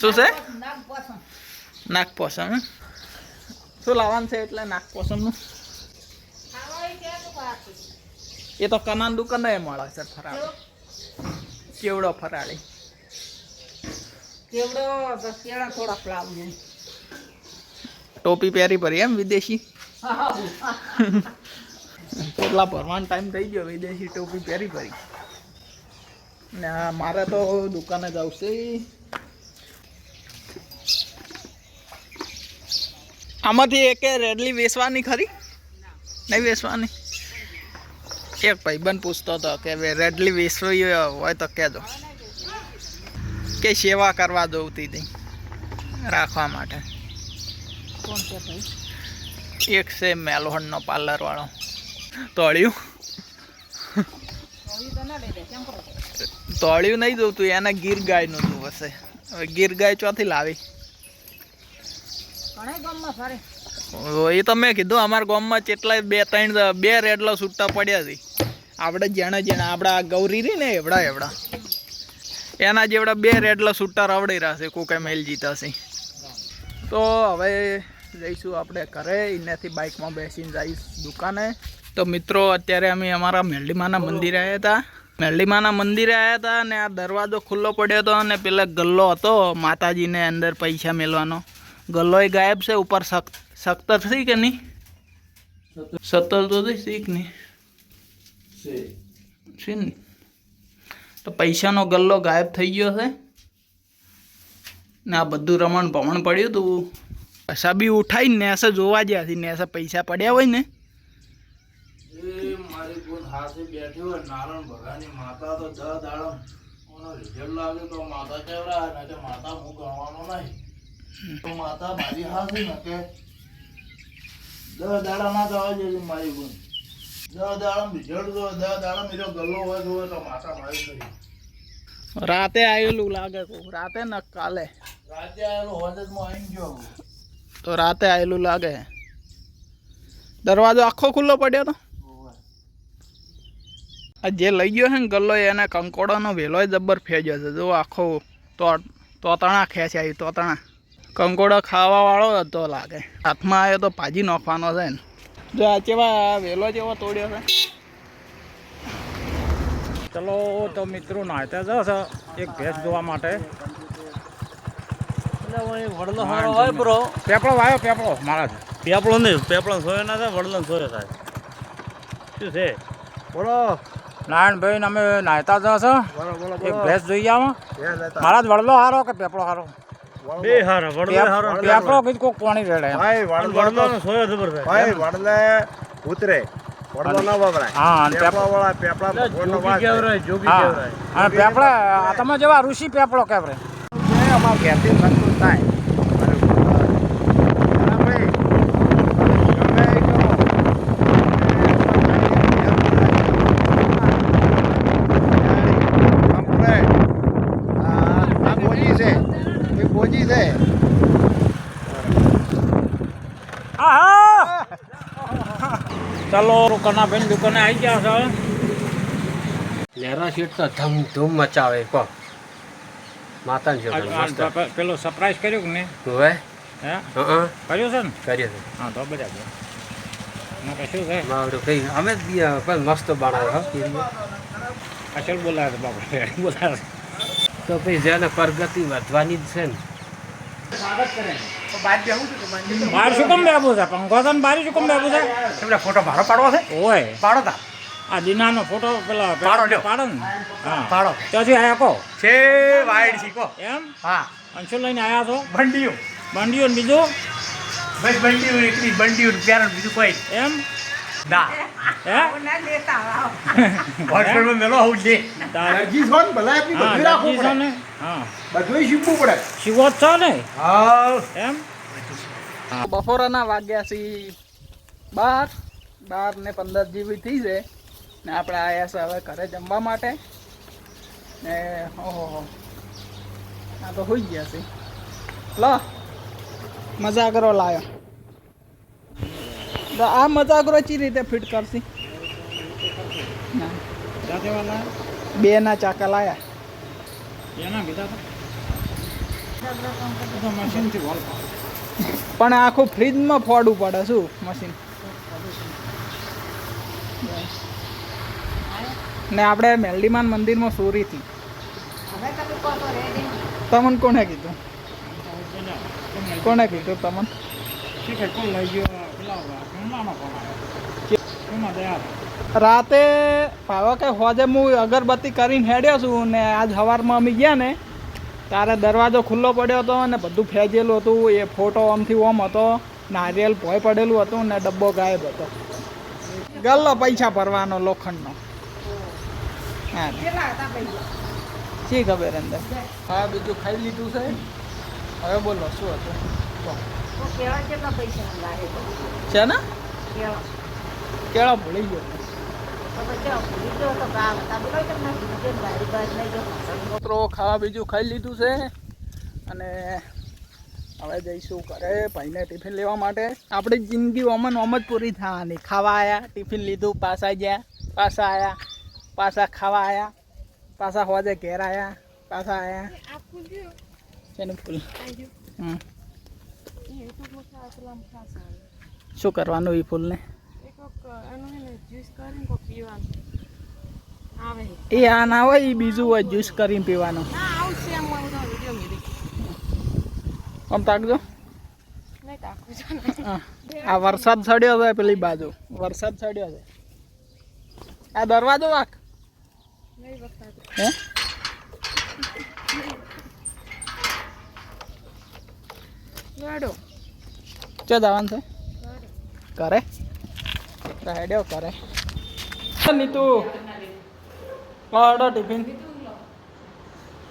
શું છે? નાગ પોસમ નાગ પોસમ એમ? શું લાવવાનું છે એટલે નાગ પોસમનું ખાવાય કે તો પાછું એ તો કનાન દુકાને મળે છે ફરાળી. કેવડો ફરાળી? કેવડો? કેળા ટોપી પહેરી પરી એમ વિદેશી? કેટલા ભરવાનો ટાઈમ થઈ ગયો વિદેશી ટોપી પહેરી પરી ને મારે તો દુકાને જ આવશે આમાંથી એકે રેડલી વેચવાની ખરી? નહીં વેચવાની એક ભાઈબંધ પૂછતો હતો કે રેડલી વેચવી હોય તો કહેજો. કે સેવા કરવા જોવતી હતી રાખવા માટે. કોણ છે ભાઈ? એક છે મેલોહણનો પાર્લર વાળો તળ્યું તોળ્યું નહીં જોતું એને ગીર ગાયનું તું હશે હવે ગીર ગાય ચોથી લાવી. એ તો મેં કીધું, અમારા ગામમાં કેટલાય બે, ત્રણ, બે રેડલો છૂટા પડ્યા છે. આપણે જેણે જેણે, આપણા ગૌરી રહી ને એવડા એવડા. એના જેવડા બે રેડલા છૂટા રવડી રહ્યા છે, કોકે મેલ જીતાશે તો હવે જઈશું આપણે ઘરે એનાથી બાઇકમાં બેસીને જઈશ દુકાને. તો મિત્રો, અત્યારે અમે અમારા મેલડીમાના મંદિરે આવ્યા હતા મેલડીમાના મંદિરે આવ્યા હતા અને આ દરવાજો ખુલ્લો પડ્યો હતો અને પેલા ગલ્લો હતો, માતાજીને અંદર પૈસા મેળવાનો ગલ્લો એ ગાયબ છે, ઉપર સખ્તર છે કે નહીં? સત્તર તો છે શીખ નહીં. છે ને તો પૈસાનો ગલ્લો ગાયબ થઈ ગયો છે. ને આ બધું રમણ ભમણ પડ્યું હતું પૈસા બી ઉઠાઈને નેસે જોવા ગયા હતી નેસે પૈસા પડ્યા હોય ને. માતા તો માતા કેવડા માતા હું ગણવાનો નહીં. તો માતા મારી હાથે ને કે. દહ દાડા ના જવા જશે મારી પણ દસ દાડમ તો દહ દાડમ એનો ગલ્લો હોય તો તો માતા મારી કરી. રાતે આવેલું લાગે રાતે ન કાલે. રાતે આવેલું હોજ જ આવી ગયો તો રાતે આવેલું લાગે. દરવાજો આખો ખુલ્લો પડ્યો તો? આ જે લઈ ગયો છે ને ગલ્લો એને કંકોડાનો વેલો જબ્બર ફેજ્યો છે. જો આખો તો તોતણા ખેંચાય તોતણા. કંકોડો ખાવા વાળો હતો લાગે. હાથમાં આવ્યો તો ભાજી નાખવાનો છે ને. જો આ ચેવા વેલો જેવો તોડ્યો છે. ચલો તો મિત્રો નાહતા જશે એક ભેંસ જોવા માટે. વડલો હારો હોય બ્રો. પેપળો વાયો પેપળો મારા પેપળો નહીં પેપળો સોયો ના થાય વડલો સોયો થાય. શું છે? બોલો. નારાયણભાઈ અમે નાહતા જશે એક ભેંસ જોઈ આવો. મારા જ વડલો હારો કે પેપળો હારો? બે હારા વડલો હારો પેપળો કીધું કોક પાણી રેડે ભાઈ વડલો નો સોયો જબર ભાઈ વડલે ઉતરે. વડલો ન વપરાય હા અને પેપડા વાળા પેપડા ભગવાનનો વાસ જોગી કેવરાય અને પેપળા તમે જેવા ઋષિ પેપળો કેવરે અમારા ઘેરથી સંતોષ થાય બરાબર. ગમે એ કરો. આપણે, આ આ બોજી છે એ બોજી છે આહા ચલો કનાભાઈ દુકાને આવી ગયા છો. લેરા શેઠ તો ધમ ધૂમ મચાવે કો માતાને જો પેલો સરપ્રાઈઝ કર્યો કે ને હવે હે? હા? કર્યો છે ને? કર્યો છે. હા તો બરાબર. કશું છે? કઈ અમે પણ મસ્ત બનાવે હો. અસલ બોલાવે છે બાપા બોલાવે. તો પછી જેને પ્રગતિ વધવાની જ છે ને. બહાર શું કેમ બેબું છે? પંખો છે ને બારી શું કેમ બેબુ છે? એમને ફોટો મારો પાડવો છે? ઓય. પાડો તા. આ દીનાનો ફોટો પેલા પાડો લ્યો. પાડો ને? હા. પાડો. ત્યાંથી આયા કો છે વાઈડ શીખો એમ? હા. અંશુ લઈને આયા છો? ભંડીઓ ભંડીઓ ને બીજું? બસ ભંડીઓ એટલી ભંડીઓ પ્યારણ બીજું કોઈ. એમ? ના. હે? ના લેતા આવો. મેલો આવું છે. તારે- દરજી ભલા એટલી બધું રાખવું પડે. હા. બધું શીખવું પડે. શિવો છો ને? હા એમ? બપોરના વાગ્યા છી બાર. બાર ને પંદર જેવી થઈ છે. ને આપણે આવ્યા છે હવે ઘરે જમવા માટે. ને ઓહો. આ તો હોઈ ગયા છે. લો મજા કરો લાયો. તો આ મજા કરો ચી રીતે ફિટ કરશી. ના. બે ના ચાકા લાયા. પણ આખું ફ્રીજમાં ફોડવું પડે શું મશીન? ને આપણે મેલડીમાન મંદિરમાં સોરીથી તમને કોને કીધું? કોને કીધું? તમને? કોણ લઈ ગયો? રાતે પાવા કે હોજે હું અગરબત્તી કરીને હેડ્યો છું ને આજ સવારમાં અમે ગયા ને, ત્યારે દરવાજો ખુલ્લો પડ્યો હતો અને બધું ફેંચેલું હતું. એ ફોટો આમથી ઓમ હતો, નારિયેલ ભોય પડેલું હતું ને ડબ્બો ગાયબ હતો. ગલ્લો પૈસા ભરવાનો લોખંડનો. હા. શી ખબર અંદર? હા, બીજું ખાઈ લીધું છે. હવે બોલો, શું હતું? તો કેળા કેટલા પૈસા લાગે છે ને કેળા કેળા ભૂલી ગયો મિત્રો ખાવા બીજું ખાઈ લીધું છે અને હવે જઈશું ઘરે ભાઈને ટિફિન લેવા માટે આપણી જિંદગી ઓમન ઓમ જ પૂરી થવાની ખાવા આવ્યા ટિફિન લીધું પાછા ગયા પાછા આવ્યા પાછા ખાવા આવ્યા પાછા હોજે ઘેર આવ્યા પાછા આવ્યા શેનું ફૂલ હમ શું કરવાનું એ ફૂલને? એ આ ના હોય એ બીજું હોય જ્યુસ કરીને પીવાનું. આમ તાકજો. આ વરસાદ ચડ્યો છે પેલી બાજુ. વરસાદ ચડ્યો છે. આ દરવાજો વાક. હે? ચો જવાનું છે કરે હેડ્યો કરે નીતુ લાવો ટિફિન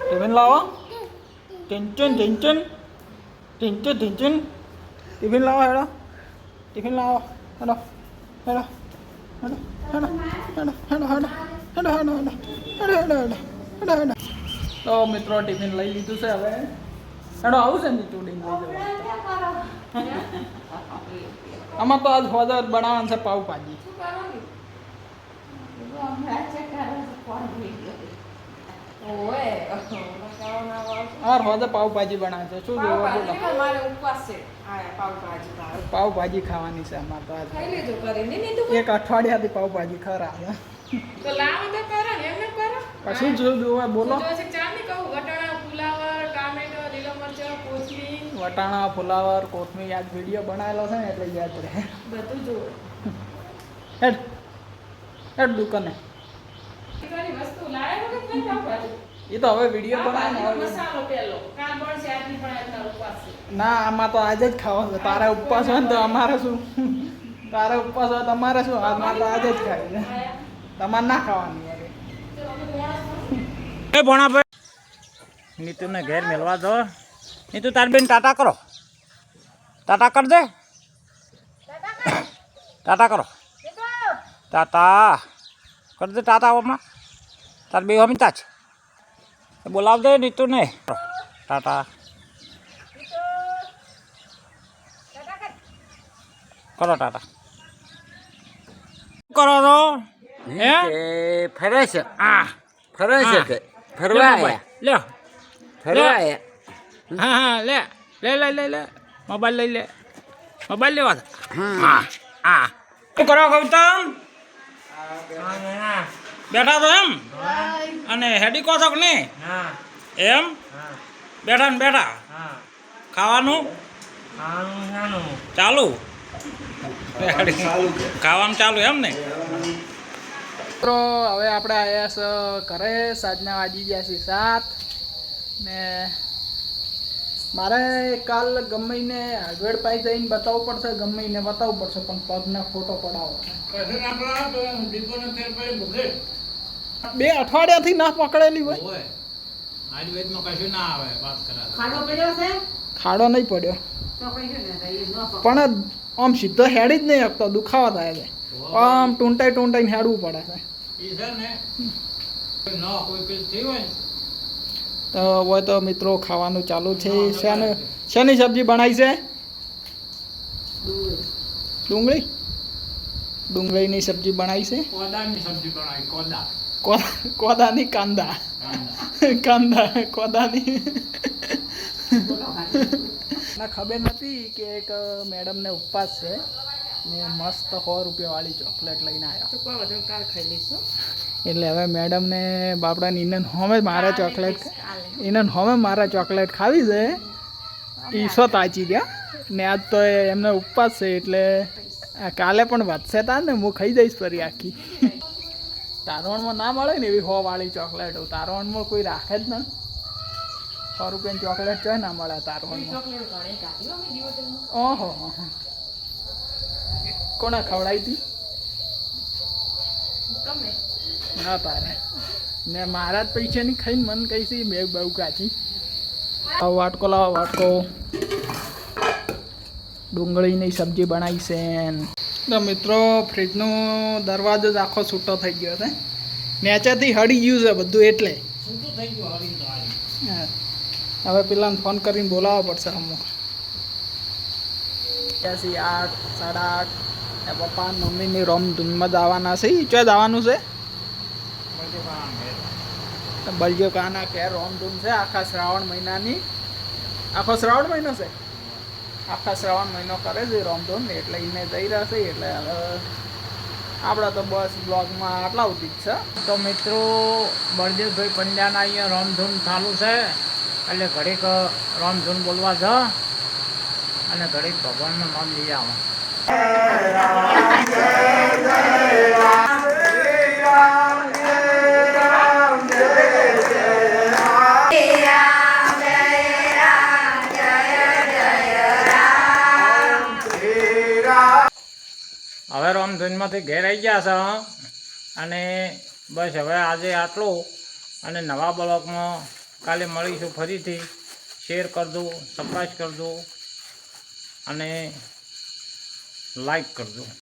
ટિફિન લાવો ટિંચન ટિંચન ટિંચન ટિંચન ટિફિન લાવો હેડો ટિફિન લાવો હેડો હેડો હેડો હેડો હેડો હેડો હેડો હેડો હેડો હેડો હેડો હેડો હેડો હેડો તો મિત્રો ટિફિન લઈ લીધું છે હવે એનો આવું છે ને ચૂડી આમાં તો આજ ફોદર બનાવવાનું છે પાવ ભાજી પાવભાજી બનાવે છે. શું જોવો પાઉભાજી ખાવાની છે અમારે તો આજે. એક અઠવાડિયાથી પાવભાજી ખરા. પછી જો જોવા બોલો. વટાણા ફુલાવર કોથમીર યાદ વીડિયો બનાવેલો છે ને એટલે યાદ રહે. બધું જો હેડ હેડ દુકાને. એ તો હવે વીડિયો બનાવે ને આમાં તો આજે જ ખાવા છે. તારે ઉપવાસ હોય ને તો અમારે શું? તારે ઉપવાસ હોય તમારે અમારે શું? આમાં તો આજે જ ખાય છે. તમારે ના ખાવાની યાર. એ ભણાભાઈ. નીતુને ઘેર મેળવા દો. નહીં તો તાર બેન ટાટા કરો. ટાટા કરજે. ટાટા કરો. ટાટા. કરજે ટાટા ઓમાં તાર બે હમીતા જ. બોલાવજે નહીં તો નહીં ટાટા. કરો ટાટા. કરો છો? હે? ફરે છે. આ ફરે છે ફરવા આવ્યા લ્યો ફરવા આવ્યા હા હા લે લે લે લે લે મોબાઈલ લઈ લે. મોબાઈલ લેવા હા હા. શું કરો ગૌતમ? બેઠા તો એમ? અને હેડી કહો છો કે નહીં? એમ? બેઠા ને બેઠા? ખાવાનું? ચાલુ? ખાવાનું ચાલુ એમ ને? મિત્રો હવે આપણે આવ્યા છે ઘરે. સાંજના વાગી ગયા છે સાત ને મારે કાલ ગમીને હાર્ડવેર પાઈ જઈને બતાવવું પડશે ગમીને બતાવવું પડશે પણ પગના ફોટો પડાવો. બે અઠવાડિયાથી ના પકડેલી હોય. ના આવે વાત કરા ખાડો પડ્યો છે? ખાડો નહીં પડ્યો. તો કઈ છે ને એ ન પકડ. પણ આમ સીધો હેડી જ નહીં શકતો દુખાવા થાય છે. આમ ટૂંટાઈ ટૂંટાઈને હેડવું પડે છે. તો હોય તો મિત્રો ખાવાનું ચાલુ છે. શેનું શેની સબ્જી બનાવી છે? ડુંગળી. ડુંગળીની સબ્જી બનાવી છે? કોદાની કોદા કાંદા. કાંદા કોદાની ના ખબર નથી કે એક મેડમને ઉપવાસ છે. ને મસ્ત સો રૂપિયાવાળી ચોકલેટ લઈને આવ્યા તો કોઈ વધુ કાલ ખાઈ લઈશું. એટલે હવે મેડમને બાપડાને ઇનન હોમે મારા ચોકલેટ ઇનન હોમે મારા ચોકલેટ ખાવી છે. ઈસો તાચી ગયા. ને આજ તો એમને ઉપવાસ છે એટલે કાલે પણ વધશે તા ને હું ખાઈ જઈશ ફરી આખી. તારવણમાં ના મળે ને એવી હોવાળી ચોકલેટ. તારવણમાં કોઈ રાખે જ ને સો રૂપિયાની ચોકલેટ ચોય ના મળે તારવણમાં. ઓહો કોણે ખવડાવી હતી? ના તારે ને મારા જ પૈસાની ખાઈને મન કહી છે મેં બહુ કાચી. લાવો વાટકો લાવો વાટકો. ડુંગળીની સબ્જી બનાવી છે. તો મિત્રો ફ્રીજનો દરવાજો જ આખો છૂટો થઈ ગયો છે. નેચાથી હળી ગયું છે બધું એટલે. હવે પેલાને ફોન કરીને બોલાવવો પડશે અમુક. ત્યાંથી આઠ સાડા આઠ પપ્પા મમ્મીની રોમ ધૂનમાં જવાના છે. ઈ ચોય જવાનું છે? બલજો કાના કે રોમધૂમ છે, આખા શ્રાવણ મહિનાની. આખો શ્રાવણ મહિનો છે? આખા શ્રાવણ મહિનો કરે છે રોમધૂમ એટલે એને જઈ રહેશે એટલે હવે આપણે તો બસ બ્લોગમાં આટલા સુધી છે. તો મિત્રો, બળદેવભાઈ પંડ્યાના અહીંયા રોમધૂમ ચાલુ છે, એટલે ઘડીક રામધૂન બોલવા જ અને ઘડીક ભગવાનનું નામ લઈ આવો. હવે ઘેર આવી ગયા છે અને બસ હવે આજે આટલું. અને નવા બ્લોગમાં કાલે મળીશું ફરીથી. શેર કરજો સબસ્ક્રાઈબ કરજો. અને લાઈક કરજો.